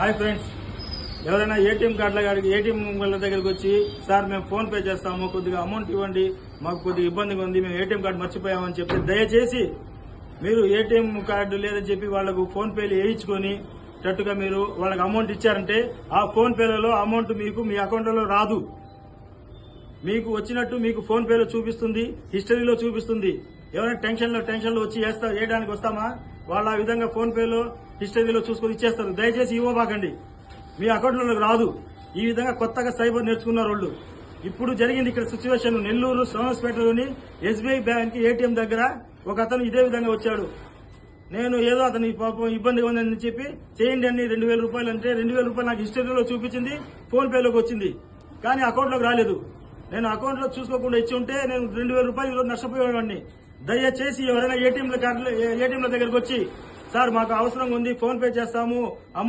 Hi friends. ఎవరైనా ATM కార్డుల కాడికి ఏటీఎం వాళ్ళ దగ్గరికి వచ్చి సార్ మేము ఫోన్ పే చేస్తాము కొద్దిగా అమౌంట్ ఇవ్వండి. మాకు కొద్దిగా ఇబ్బందిగా ఉంది మేము ఏటీఎం కార్డు మర్చిపోయామని చెప్పి దయచేసి మీరు ఏటీఎం కార్డు లేదని చెప్పి వాళ్ళకు ఫోన్ పేలు వేయించుకొని టట్టుగా మీరు వాళ్ళకి అమౌంట్ ఇచ్చారంటే ఆ ఫోన్ పేలలో అమౌంట్ మీకు మీ అకౌంట్లో రాదు. మీకు వచ్చినట్టు మీకు ఫోన్ పేలో చూపిస్తుంది హిస్టరీలో చూపిస్తుంది. ఎవరైనా టెన్షన్లో టెన్షన్లు వచ్చి వేస్తా వేయడానికి వస్తామా? వాళ్ళు ఆ విధంగా ఫోన్ పేలో హిస్టరీలో చూసుకొని ఇచ్చేస్తారు. దయచేసి ఇవ్వబాకండి మీ అకౌంట్లోకి రాదు. ఈ విధంగా కొత్తగా సైబర్ నేర్చుకున్నారు వాళ్ళు. ఇప్పుడు జరిగింది ఇక్కడ సిచ్యువేషన్ నెల్లూరు సోమస్పేటలోని ఎస్బీఐ బ్యాంక్ ఏటీఎం దగ్గర ఒక అతను ఇదే విధంగా వచ్చాడు. నేను ఏదో అతని పాపం ఇబ్బందిగా ఉందని చెప్పి చేయండి అని రెండు వేల రూపాయలు అంటే రెండు వేల రూపాయలు నాకు హిస్టరీలో చూపించింది ఫోన్ పేలోకి వచ్చింది. కానీ అకౌంట్లోకి రాలేదు. నేను అకౌంట్లో చూసుకోకుండా ఇచ్చి ఉంటే నేను రెండు వేల రూపాయలు ఈరోజు నష్టపోయేవాడిని. దయచేసి ఎవరైనా ఏటీఎంల కార్డులు ఏటీఎంల దగ్గరకు వచ్చి సార్ మాకు అవసరం ఉంది ఫోన్ పే చేస్తాము